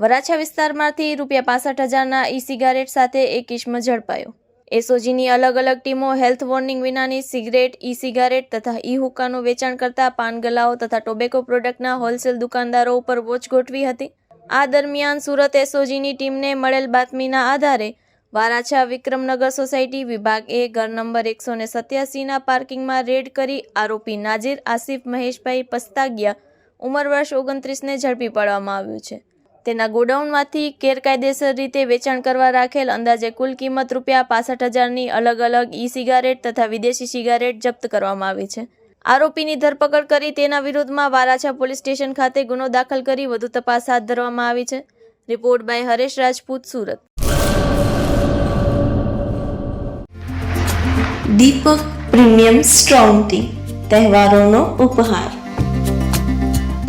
વરાછા વિસ્તારમાંથી રૂપિયા પાસઠ હજારના ઈ સિગારેટ સાથે એક ઇસમ ઝડપાયો. એસઓજીની અલગ અલગ ટીમો હેલ્થ વોર્નિંગ વિનાની સિગરેટ ઈ સિગારેટ તથા ઈ હુક્કાનું વેચાણ કરતા પાનગલાઓ તથા ટોબેકો પ્રોડક્ટના હોલસેલ દુકાનદારો ઉપર વોચ ગોઠવી હતી. આ દરમિયાન સુરત એસઓજીની ટીમને મળેલ બાતમીના આધારે વારાછા વિક્રમનગર સોસાયટી વિભાગ એ ઘર નંબર એકસો ને સત્યાસીના પાર્કિંગમાં રેડ કરી આરોપી નાજીર આસિફ મહેશભાઈ પસ્તાગિયા ઉંમર વર્ષ ઓગણત્રીસને ઝડપી પાડવામાં આવ્યું છે. તેના ગોડાઉનમાંથી ગેરકાયદેસર રીતે વેચાણ કરવા રાખેલ અંદાજે કુલ કિંમત રૂપિયા પાસઠ હજારની અલગ અલગ ઈ સિગારેટ તથા વિદેશી સિગારેટ જપ્ત કરવામાં આવી છે. આરોપીની ધરપકડ કરી તેના વિરુદ્ધમાં વારાછા પોલીસ સ્ટેશન ખાતે ગુનો દાખલ કરી વધુ તપાસ હાથ ધરવામાં આવી છે. Report by Haresh Rajput, Surat. Deepak premium strong tea તહેવારોનો Uphaar.